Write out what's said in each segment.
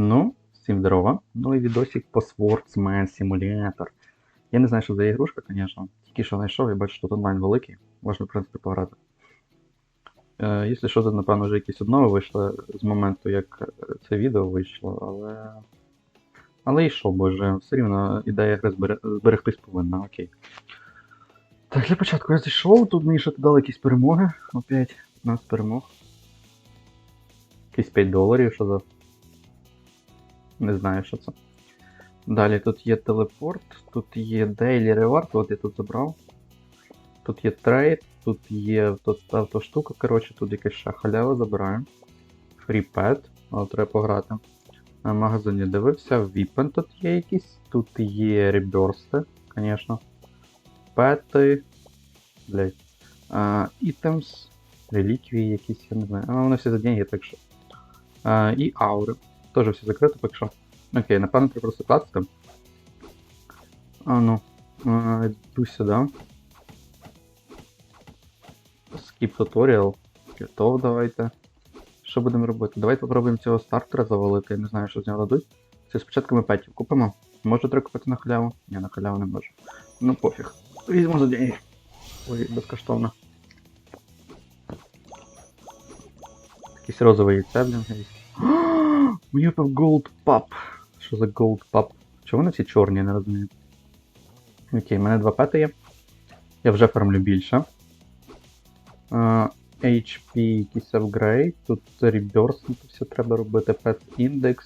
Ну, всім здорово. Новий відосик по Swordsman Simulator. Я не знаю, що за ігрушка, звісно. Тільки що знайшов, я бачу, що тут онлайн великий. Можна, в принципі, пограти. Е, якщо що, то, напевно, вже якісь обнови вийшли з моменту, як е, це відео вийшло, але. Але і що, боже, все рівно ідея гри збере... зберегтись повинна, окей. Так, для початку я зайшов, тут мені ще дали якісь перемоги. Опять 15 перемог. Якісь 5 доларів, що за. Не знаю, що це. Далі тут є телепорт, тут є Daily Reward, от я тут забрав. Тут є трейд, тут є тут автоштука, коротше, тут якась ще халява. Free Pet, але треба пограти. На магазині дивився, Віпен тут є якісь, тут є реберсти, звісно. Пети. Блять. Items, реліквії якісь, я не знаю. А вони всі за деньги, так що. А, і аури. Тоже все закрито поки що. Окей, напевно, треба просто класти. А ну. А, йду сюди. Skip tutorial. Готов давайте. Що будемо робити? Давайте попробуємо цього стартера завалити, я не знаю, що з нього дадуть. Це спочатку ми петів купимо. Може треба купити на халяву? Ні, на халяву не можу. Ну пофіг. Візьму за деньги. Ой, безкоштовно. Якийсь розовий яйце, блін, Мені випав Gold Pub. Що за Gold Pub? Чому вони всі чорні, я не розумію. Окей, в мене два пети є. Я вже фармлю більше. А, HP якийсь апгрейд. Тут Rebirth, тут все треба робити. Pet Index.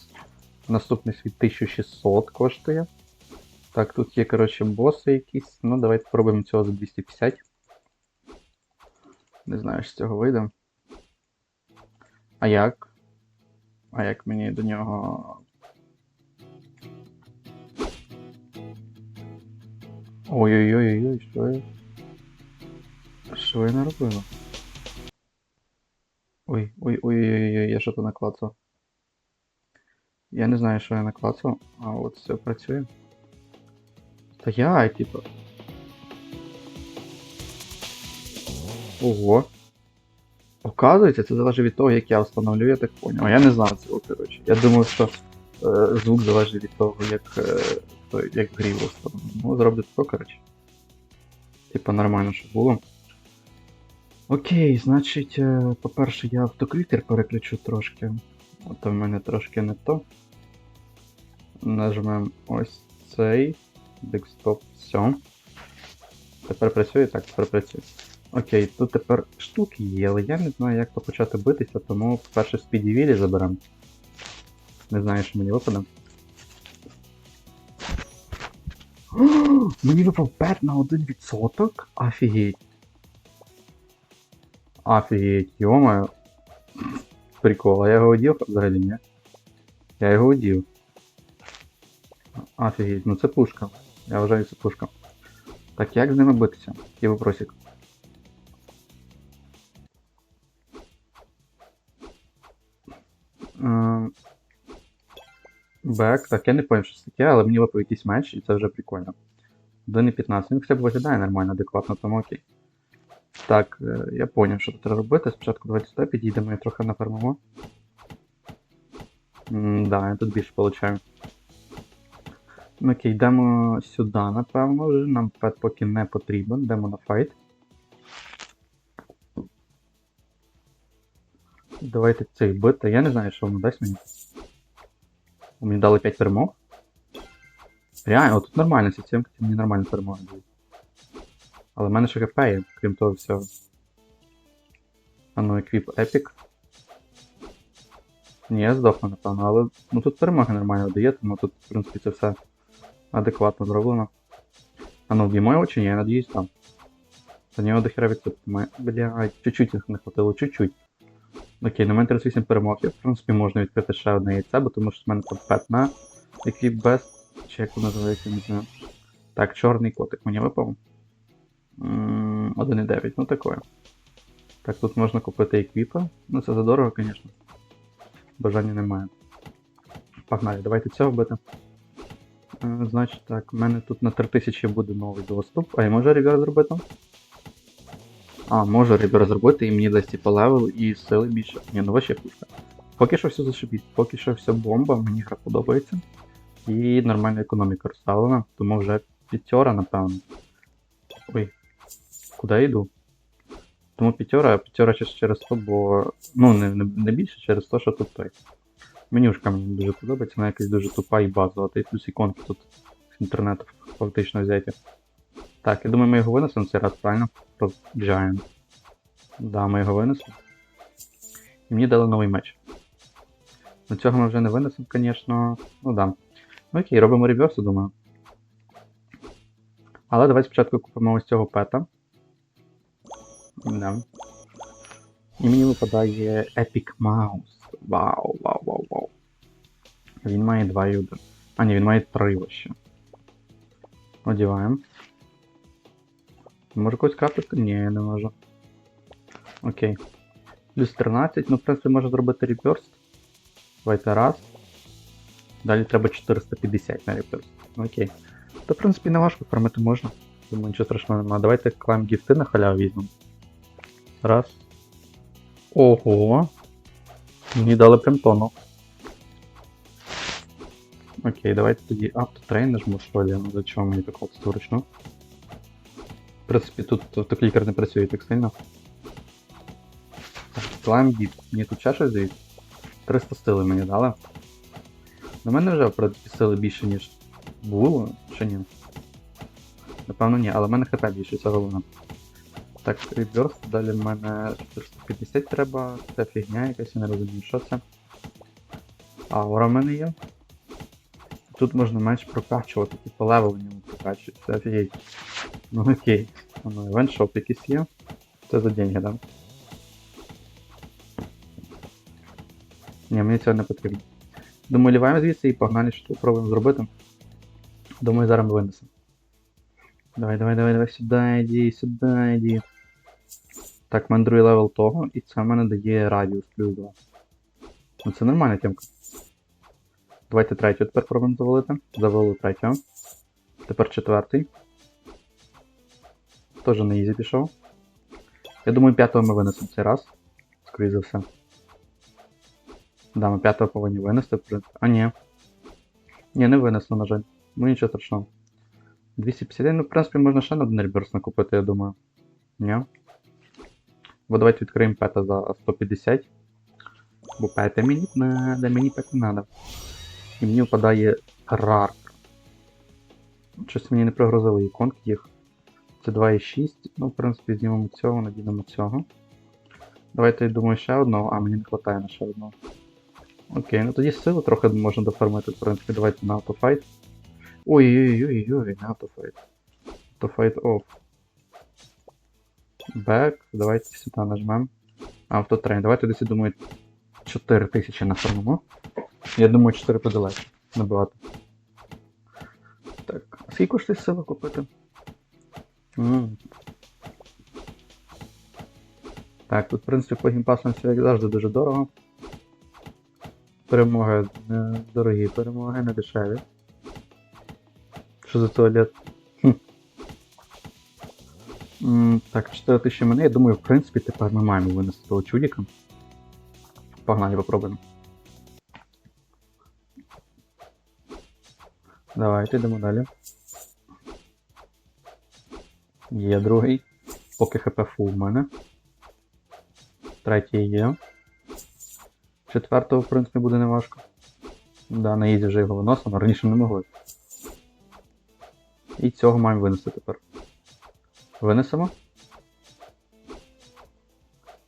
Наступний світ 1600 коштує. Так, тут є, коротше, боси якісь. Ну, давайте спробуємо цього за 250. Не знаю, що з цього вийде. А як? А як мені до нього. Ой-ой-ой-ой, що я. Що я наробила? Ой, ой, ой, ой, ой, я що то наклацав. Я не знаю, що я наклацав, а от все працює. Та я, типа. Ого. Оказується, це залежить від того, як я встановлю, я так поняв. А я не знав цього, коротше. Я думав, що е, звук залежить від того, як, е, як в грі встановлено. Ну, зроблю тако, коротше. Типа нормально, щоб було. Окей, значить, е, по-перше, я автоклікер переключу трошки. То в мене трошки не то. Нажмемо ось цей. Декстоп, все. Тепер працює? Так, тепер працює. Окей, тут тепер штуки є, але я не знаю, як почати битися, тому перше спіді вілі заберемо. Не знаю, що мені випаде. Мені випав пет на 1%? Офігеть. Офігеть, йомаю. Прикол, а я його одів взагалі, ні? Я його одів. Офігеть, ну це пушка. Я вважаю, це пушка. Так, як з ними битися? Є вопросик. Бек, так, я не пам'ятаю, що це таке, але мені випав якийсь меч, і це вже прикольно. 1.15. Він хоча б виглядає нормально, адекватно, тому окей. Так, е, я поняв, що тут треба робити. Спочатку давайте сюди підійдемо і трохи нафармимо. Да, я тут більше получаю. Ну, Окей, йдемо сюди, напевно, вже. Нам пет поки не потрібен. Йдемо на файт. Давайте цих бити. Я не знаю, що воно дасть мені. Мені дали 5 перемог. Реально, тут нормально, ці цімки мені нормально перемоги дають. Але в мене ще ХП є, крім того всього. А ну, еквіп епік. Ні, я здохну, напевно, але ну тут перемоги нормально дає, тому тут, в принципі, це все адекватно зроблено. А ну, вб'ємо його ні, я надіюсь там. За нього дохера відсутки має. Блядь, чуть-чуть їх не хватило, чуть-чуть. Окей, на мене 38 перемог, і, в принципі, можна відкрити ще одне яйце, бо тому що в мене там пет на еквіп без. Чи як називається, не знаю. Так, чорний котик мені випав. М, 1,9, ну такое. Так, тут можна купити еквіпа. Ну це задорого, звісно. Бажання немає. Погнали, давайте цього бити. Е, Значить так, в мене тут на 3000 буде новий доступ. А я можу ребер зробити? А, можу ребер зробити і мені дасть типу левел і сили більше. Ні, ну вообще пушка. Поки що все зашибіть, поки що все бомба, мені гра подобається. І нормальна економіка розставлена, тому вже п'ятьора, напевно. Ой, куди я йду? Тому п'ятьора, а п'ятьора через то, бо. Ну, не, не, не більше через те, що тут той. Менюшка мені дуже подобається, вона якась дуже тупа і базова, та й плюс іконки тут з інтернету фактично взяті. Так, я думаю, ми його винесемо цей раз, правильно? Giant. Да, ми його винесли. І мені дали новий меч. Ну цього ми вже не винесемо, звісно. Ну да. Ну окей, робимо реверс, думаю. Але давай спочатку купимо ось цього пета. Да. І мені випадає Epic Mouse. Вау, вау, вау, вау. Він має 2 і 1. А, ні, він має 3 вообще. Одіваємо. Може когось крапити? Ні, не можу. Окей. Плюс 13, ну в принципі можу зробити реверс. Давайте раз. Далі треба 450 на реверс. Окей. Та в принципі не важко, фармити можна. Думаю, нічого страшного немає. Давайте клайм гіфти на халяву візьмемо. Раз. Ого. Мені дали прям тону. Окей, давайте тоді автотрейн нажму що ли, ну за чого мені таку вручну. В принципі, тут автоклікер не працює так сильно. Так, Climb Мені тут ще дають? 300 сили мені дали. На мене вже сили більше, ніж було, чи ні? Напевно ні, але в мене хп більше, це головне. Так, реверс, далі в мене 450 треба, це фігня якась, я не розумію, що це. Аура в мене є. Тут можна менш прокачувати, типу левел в ньому прокачується, це офігеть. Ну окей. Воно івент-шоп якийсь є. Це за деньги, да? Ні, мені цього не потрібно. Думаю, ліваємо звідси і погнали, що спробуємо зробити. Думаю, зараз ми винесемо. Давай, давай, давай, давай, сюди йди, сюди йди. Так, в левел того, і це в мене дає радіус плюс 2. Ну це нормальна тімка. Давайте третю тепер пробуємо завалити. Завалили третього. Тепер четвертий. Теж на ізі пішов. Я думаю, п'ятого ми винесемо цей раз. Скоріше за все. Да, ми п'ятого повинні винести. А, ні. Ні, не винесли, на жаль. Ну нічого страшного. 251, ну, в принципі, можна ще на один накупити, я думаю. Ні. Бо давайте відкриємо пета за 150. Бо пета мені надо, мені пет не надо. І мені впадає рар. Щось мені не прогрузили іконки їх. Це 2,6. Ну, в принципі, знімемо цього, надінемо цього. Давайте, я думаю, ще одного. А, мені не вистачає на ще одного. Окей, ну тоді сили трохи можна дофармити, в принципі, давайте на автофайт. Ой-ой-ой-ой, не автофайт. Автофайт off. Back, давайте сюди нажмем. Автотрейн. Давайте десь, я думаю, 4000 нафармимо. Я думаю, 4 подолати. Набагато. Так, скільки коштує сила купити? Так, тут, в принципі, по гімпасам все як завжди дуже дорого. Перемоги не дорогі, перемоги не дешеві. Що за туалет? Хм. М, Так, 4000 мене, я думаю, в принципі, тепер ми маємо винести того чудика. Погнали, попробуємо. Давайте йдемо далі. Є другий. Поки хп фул в мене. Третій є. Четвертого, в принципі, буде неважко. Да, на ізі вже його виносимо, раніше не могли. І цього маємо винести тепер. Винесемо?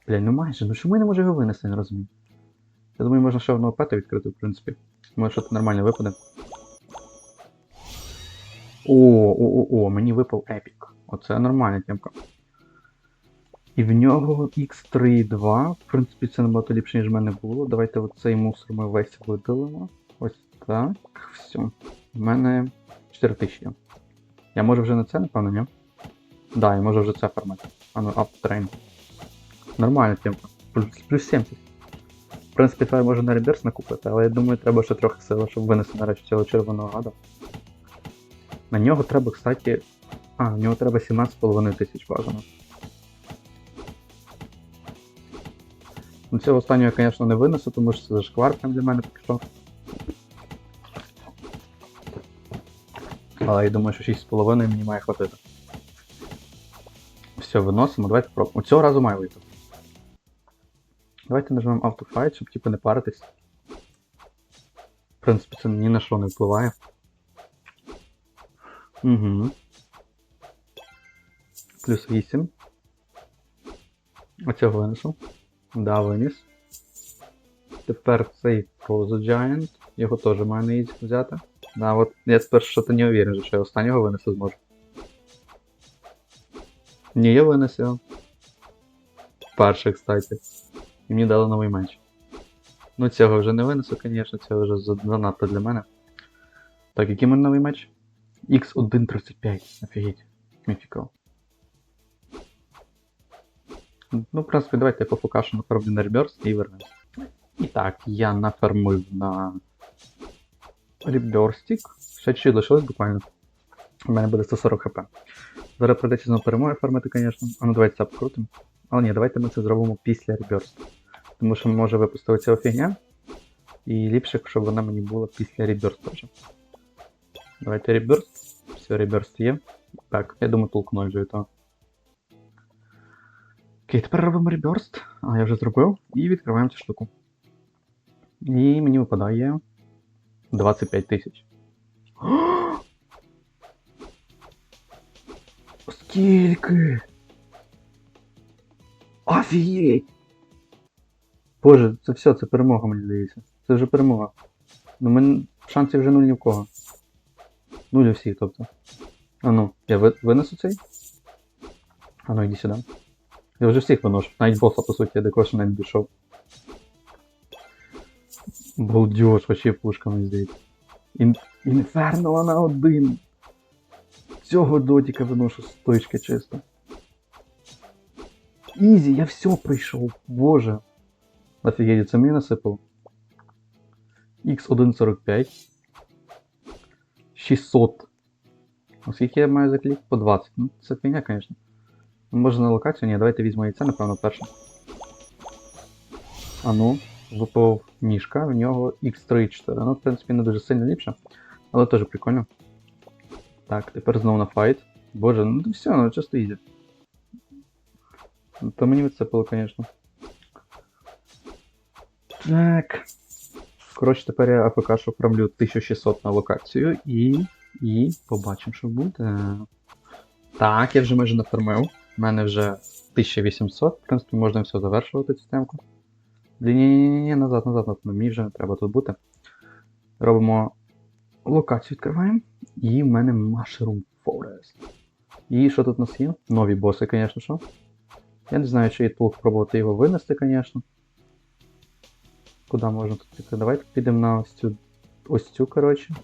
Бля, ну майже, ну чому я не можу його винести, не розумію. Я думаю, можна ще одного пета відкрити, в принципі. Може щось нормально випаде. О, о, о, о, мені випав епік. Оце нормальна темка. І в нього X3.2. В принципі, це набагато ліпше, ніж в мене було. Давайте оцей мусор ми весь видалимо. Ось так. Все. В мене 4000. Я можу вже на це, напевно, ні? Да, я можу вже це фармити. А ну, аптрейн. Нормальна темка. Плюс, плюс 70. В принципі, тепер можу на реберс накупити, але я думаю, треба ще трохи сили, щоб винести нарешті цього червоного гада. На нього треба, кстати. А, на нього треба 17,5 тисяч бажано. Ну, цього останнього я, звісно, не винесу, тому що це зашквар прям для мене поки що. Але я думаю, що 6,5 мені має хватити. Все, виносимо, давайте пробуємо. Цього разу має вийти. Давайте нажмемо автофайт, щоб типу не паритись. В принципі, це ні на що не впливає. Угу. Плюс 8. Оцього винесу. Да, виніс. Тепер цей Frozen Giant. Його теж маю на взяти. Да, от я тепер що-то не уверен, що я останнього винести зможу. Ні, я винес його. Перший, кстати. І мені дали новий меч. Ну цього вже не винесу, звісно, це вже занадто для мене. Так, який мене новий меч? X135. Офігеть. Міфікал. Ну, в принципі, давайте я пофокашу нафармлю на реберс і вернусь. І так, я нафармив на реберстик. Ще чуть лишилось буквально. У мене буде 140 хп. Зараз прийдеться знову перемоги фармити, звісно. А ну давайте це покрутимо. Але ні, давайте ми це зробимо після реберсту. Тому що може випустити цього фігня. І ліпше, щоб вона мені була після реберсту вже. Давайте реберст. Все, реберст є. Так, я думаю, толкну вже від того. Окей, тепер робимо реберст. А, я вже зробив. І відкриваємо цю штуку. І мені випадає 25 тисяч. Скільки? Офігеть! Боже, це все, це перемога, мені здається. Це вже перемога. Ну, мен... шансів вже нуль ні в кого. Нуль у всіх, тобто. А ну, я ви... винесу цей? А ну, іди сюди. Я вже всіх виношу. Навіть боса, по суті, я ще навіть дійшов. Балдеж, вообще пушка, мені здається. Ін... Інферно на один. Цього дотіка виношу з точки чисто. Ізі, я все пройшов. Боже. Офігеть, це мені насипав. X145. 600. Оскільки я маю заклік? По 20. Ну, це фігня, звісно. Ну, Може на локацію? Ні, давайте візьму яйця, напевно, перше. А ну, випав мішка, в нього X34. Ну, в принципі, не дуже сильно ліпше, але теж прикольно. Так, тепер знову на файт. Боже, ну все, ну чисто ізі. Ну, То мені відсипало, звісно. Так. Коротше, тепер я АФК що оформлю 1600 на локацію і. І побачимо, що буде. Так, я вже майже нафармив. У мене вже 1800. В принципі, можна все завершувати цю темку. Ні-ні-ні, назад, назад, назад. Мені вже треба тут бути. Робимо локацію відкриваємо. І в мене Mushroom Forest. І що тут у нас є? Нові боси, звісно що. Я не знаю, чи є толк пробувати його винести, звісно. Куди можна тут піти? Давайте підемо на ось цю, ось цю, коротше.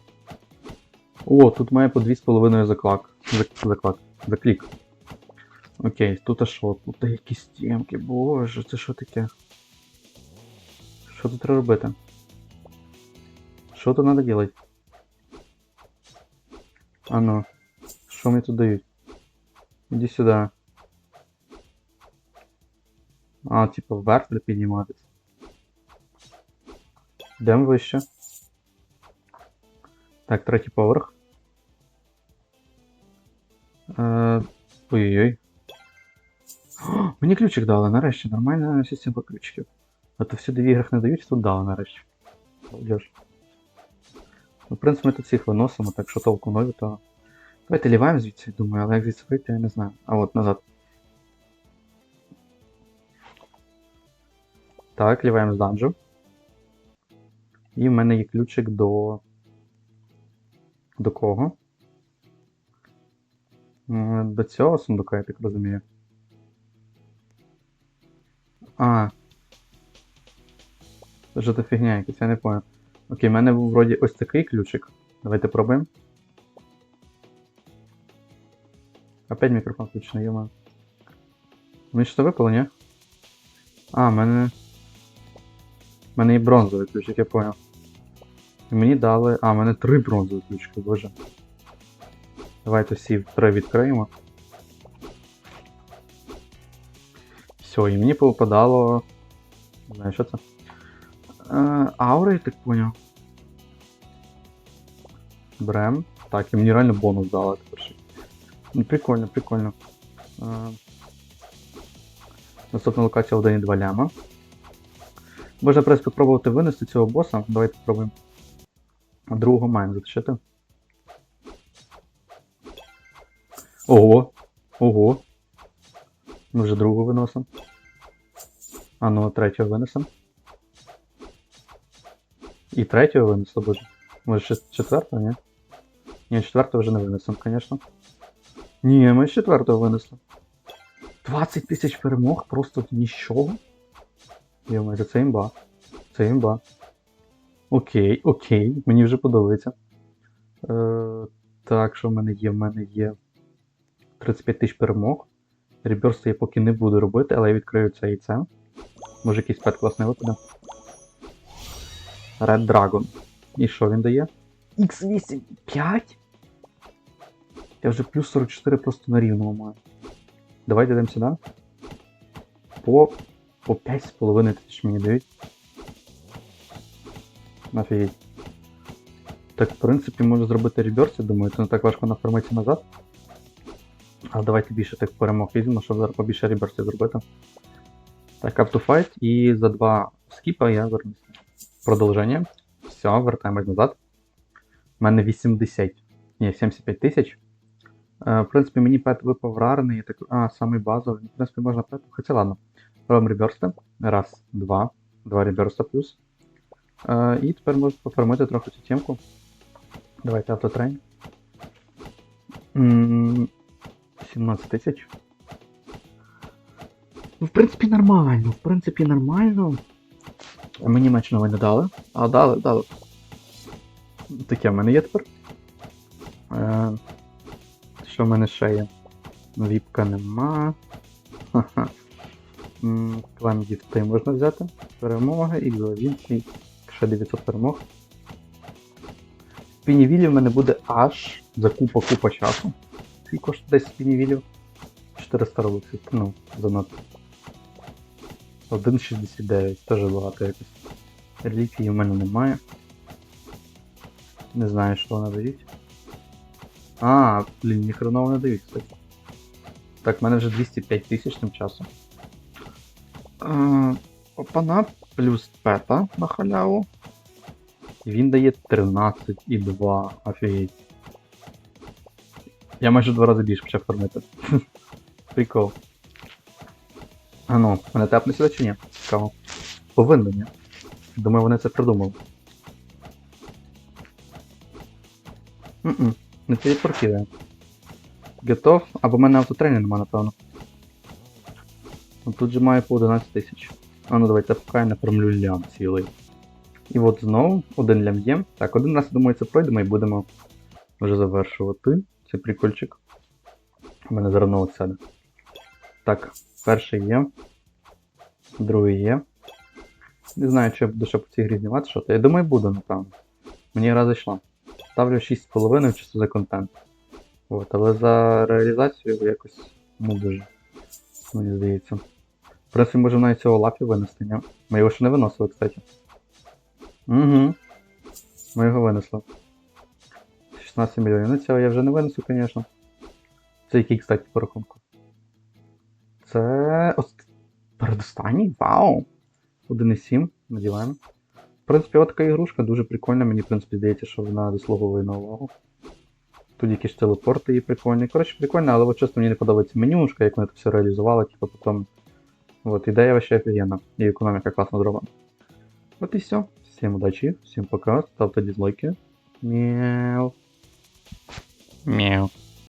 О, тут має по 2,5 заклак. Заклак. Заклік. Окей, тут а що? Тут якісь стінки, боже, це що таке? Що тут треба робити? Що тут треба робити? А ну, що мені тут дають? Іди сюди. А, типа вверх треба підніматись. Йдемо вище. Так, третій поверх. Е, Ой-ой-ой. Мені ключик дали, нарешті, нормальна система ключиків. А то всюди в іграх не дають, тут дали нарешті. Балдеж. Ну, в принципі, ми тут всіх виносимо, так що толку нові, то. Давайте ліваємо звідси, думаю, але як звідси вийти, я не знаю. А от назад. Так, ліваємо з данжу. І в мене є ключик до. До кого? До цього сундука, я так розумію. А. Це ж це фігня якась, я не понял. Окей, в мене був вроді ось такий ключик. Давайте пробуємо. Опять мікрофон включений, йома. Мені що випало, ні? А, в мене. В мене є бронзовий ключик, я понял. І мені дали. А, в мене три бронзові ключики, боже. Давайте всі три відкриємо. Все, і мені попадало Не знаю, що це. Е, аури, я так поняв. Брем. Так, і мені реально бонус дали тепер. Ну, прикольно, прикольно. Е, наступна локація 1,2 ляма. Можна, принципі, спробувати винести цього боса. Давайте спробуємо. Другого маємо затащити. Ого! Ого! Ми вже другого виносимо. А ну, третього винесемо. І третього винесло, боже. Може ще четвертого, ні? Ні, четвертого вже не винесемо, звісно. Ні, ми четвертого винесли. 20 тисяч перемог, просто нічого. Йомай, за це імба. Це імба. Окей, окей, мені вже подобається. Е, так, що в мене є? В мене є 35 тисяч перемог. Реберс я поки не буду робити, але я відкрию це яйце. Може якийсь пет класний випаде. Red Dragon. І що він дає? X8 5? Я вже плюс 44 просто на рівному маю. Давайте йдемо сюди. По, по 5,5 тисяч мені дають. Нафігеть. Так, в принципі, можу зробити реберс, я думаю, це не так важко нафармити назад. А давайте більше тих перемог візьмемо, щоб зараз побільше реберсів зробити. Так, up to fight. І за два скіпа я вернуся. Продовження. Все, вертаємось назад. У мене 80. Ні, 75 тисяч. Е, в принципі, мені пет випав рарний. Я так... А, самий базовий. В принципі, можна пет. Хоча ладно. Робимо реберсти. Раз, два. Два реберста плюс. Е, і тепер можу поформити трохи цю темку. Давайте автотрейн. М, 17 тисяч. Ну, в принципі, нормально. В принципі, нормально. Мені меч новий не дали. А, дали, дали. Таке в мене є тепер. Е, що в мене ще є? Віпка нема. Ха-ха. Можна взяти. Перемоги, і він ще 900 перемог. В Пінівілі в мене буде аж за купа-купа часу. Скільки коштує десь Пінівілів? 400 рублів. Ну, занадто. 1,69, теж багато якось. Реліквії в мене немає. Не знаю, що вона дають. А, блін, ні хреново не дають, кстати. Так, в мене вже 205 тисяч тим часом. Е, Опана плюс пета на халяву. Він дає 13,2. Офігеть. Я майже два рази більше почав формити. Прикол. А ну, мене тепне сюди чи ні? Цікаво. Повинно, ні? Думаю, вони це придумали. Мм, не телепортує. Готов? Або в мене автотренінг нема, напевно. Ну, Тут же має по 11 тисяч. А ну давайте поки я нафармлю лям цілий. І от знову один лям є. Так, один раз, думаю, це пройдемо і будемо вже завершувати. Цей прикольчик. У мене зараз сяде. Так, перший є. Другий є. Не знаю, чи я буду ще по цій грі знімати що то. Я думаю, буду, напевно. Мені гра зайшла. Ставлю 6,5 чисто за контент. От, але за реалізацію якось не дуже. Мені здається. В принципі, можемо навіть цього лапі винести, ні? Ми його ще не виносили, кстати. Угу. Ми його винесли. 16 мільйонів. Ну цього я вже не винесу, звісно. Це який, кстати, по рахунку? Це. Ось... Передостанній? Вау! 1,7. Надіваємо. В принципі, от така ігрушка дуже прикольна. Мені, в принципі, здається, що вона заслуговує на увагу. Тут якісь телепорти є прикольні. Коротше, прикольно, але от чесно мені не подобається менюшка, як вони це все реалізували, типу потім. От, ідея вообще офігенна. І економіка класно зроблена. От і все. Всім удачі, всім пока, ставте дизлайки. Мяу. Мяу.